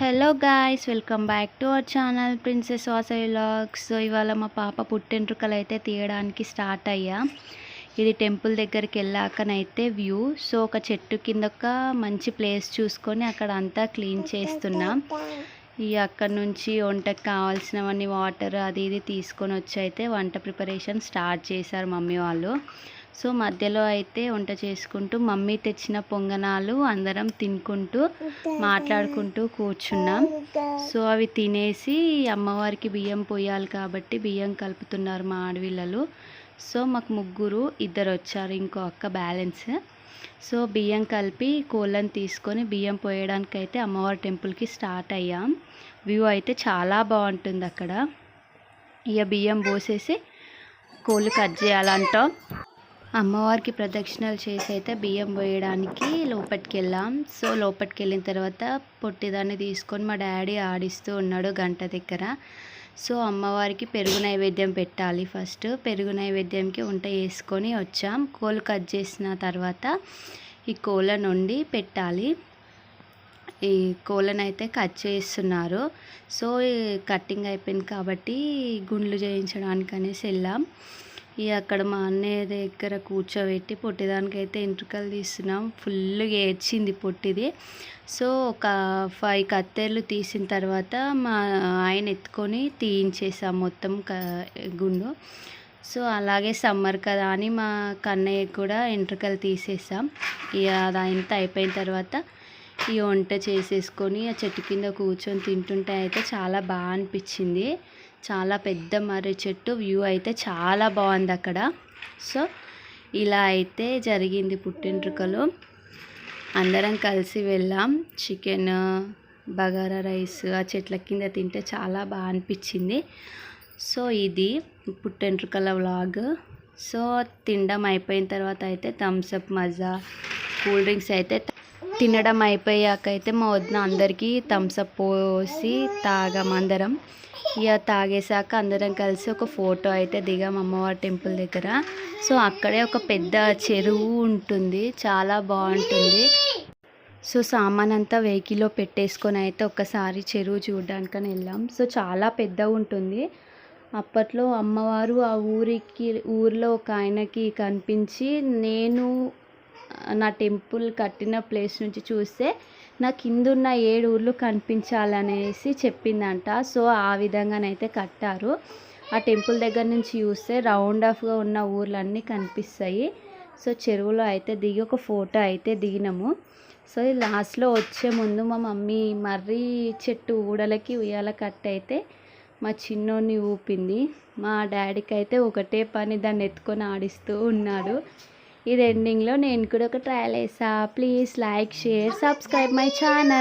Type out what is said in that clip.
Hello guys welcome back to our channel princess Vasavi vlogs. So ఇవాళ మా పాప పుట్టెంట్రుకలు అయితే తీయడానికి స్టార్ట్ అయ్యా. ఇది టెంపుల్ దగ్గరికి వెళ్ళాకనైతే వ్యూ. సో ఒక చెట్టు కింద ఒక మంచి ప్లేస్ చూసుకొని అక్కడ అంతా క్లీన్ చేస్తున్నా. ఈ అక్కడ నుంచి వంటకి కావాల్సినవన్నీ వాటర్ అది ఇది తీసుకొని వచ్చి అయితే వంట ప్రిపరేషన్ స్టార్ట్ చేశారు మమ్మీ వాళ్ళు. సో మధ్యలో అయితే వంట చేసుకుంటూ మమ్మీ తెచ్చిన పొంగనాలు అందరం తినుకుంటూ మాట్లాడుకుంటూ కూర్చున్నాం. సో అవి తినేసి అమ్మవారికి బియ్యం పోయాలి కాబట్టి బియ్యం కలుపుతున్నారు మా ఆడవిళ్ళలు సో మాకు ముగ్గురు ఇద్దరు వచ్చారు ఇంకో అక్క బ్యాలెన్స్. సో బియ్యం కలిపి కోళ్ళని తీసుకొని బియ్యం పోయడానికి అయితే అమ్మవారి టెంపుల్కి స్టార్ట్ అయ్యాం. వ్యూ అయితే చాలా బాగుంటుంది అక్కడ. ఇక బియ్యం పోసేసి కోళ్ళు కట్ చేయాలంటాం. అమ్మవారికి ప్రదక్షిణలు చేసి అయితే బియ్యం పోయడానికి లోపలికి వెళ్ళాం సో లోపలికి వెళ్ళిన తర్వాత పొట్టిదాన్ని తీసుకొని మా డాడీ ఆడిస్తూ ఉన్నాడు గంట దగ్గర. సో అమ్మవారికి పెరుగు నైవేద్యం పెట్టాలి ఫస్ట్. పెరుగు నైవేద్యంకి వంట వేసుకొని వచ్చాం. కోళ్ళు కట్ చేసిన తర్వాత ఈ కోళ్ళ నుండి పెట్టాలి. ఈ కోళ్ళను అయితే కట్ చేస్తున్నారు. సో కటింగ్ కట్టింగ్ అయిపోయింది కాబట్టి గుండ్లు చేయించడానికి అనేసి వెళ్ళాం. ఇక అక్కడ మా అన్నయ్య దగ్గర కూర్చోబెట్టి పొట్టిదానికైతే ఎంట్రుకలు తీస్తున్నాం. ఫుల్గా ఏడ్చింది పొట్టిది. సో ఒక ఫైవ్ కత్తెర్లు తీసిన తర్వాత మా ఆయన ఎత్తుకొని తీయించేసాం మొత్తం క గుండు. సో అలాగే సమ్మర్ కదా అని మా కన్నయ్య కూడా ఎంట్రుకలు తీసేసాం. ఇక అదంతా అయిపోయిన తర్వాత ఈ వంట చేసేసుకొని ఆ చెట్టు కింద కూర్చొని తింటుంటే అయితే చాలా బాగా అనిపించింది. చాలా పెద్ద మర్రి చెట్టు. వ్యూ అయితే చాలా బాగుంది అక్కడ. సో ఇలా అయితే జరిగింది పుట్టింట్రుకలు అందరం కలిసి వెళ్ళాం. చికెన్ బగారా రైస్ ఆ చెట్ల కింద తింటే చాలా బాగా అనిపించింది. సో ఇది పుట్టెంట్రుకల వ్లాగ్ సో తినడం అయిపోయిన తర్వాత అయితే థమ్స్అప్ మజా కూల్ డ్రింక్స్ అయితే తినడం అయిపోయాక అయితే మా వదిన అందరికీ థమ్స్అప్ పోసి తాగాం అందరం. ఇక తాగేసాక అందరం కలిసి ఒక ఫోటో అయితే దిగాం అమ్మవారి టెంపుల్ దగ్గర. సో అక్కడే ఒక పెద్ద చెరువు ఉంటుంది. చాలా బాగుంటుంది. సో సామాన్ అంతా వెహికల్లో పెట్టేసుకొని అయితే ఒకసారి చెరువు చూడడానికని వెళ్ళాం. సో చాలా పెద్దగా ఉంటుంది. అప్పట్లో అమ్మవారు ఆ ఊరికి ఊర్లో ఒక ఆయనకి కనిపించి నేను నా టెంపుల్ కట్టిన ప్లేస్ నుంచి చూస్తే నా కిందున్న ఏడు ఊర్లు కనిపించాలనేసి చెప్పిందంట. సో ఆ విధంగానైతే కట్టారు. ఆ టెంపుల్ దగ్గర నుంచి చూస్తే రౌండ్ ఆఫ్గా ఉన్న ఊర్లన్నీ కనిపిస్తాయి. సో చెరువులో అయితే దిగి ఒక ఫోటో అయితే దిగినాము. సో లాస్ట్లో వచ్చే ముందు మా మమ్మీ మర్రి చెట్టు ఊడలకి ఉయ్యాల కట్టయితే మా చిన్నోడిని ఊపింది. మా డాడీకి అయితే ఒకటే పని దాన్ని ఎత్తుకొని ఆడిస్తూ ఉన్నాడు. ఇది ఎండింగ్లో నేను కూడా ఒక ట్రయల్ వేసా. Please like share subscribe my channel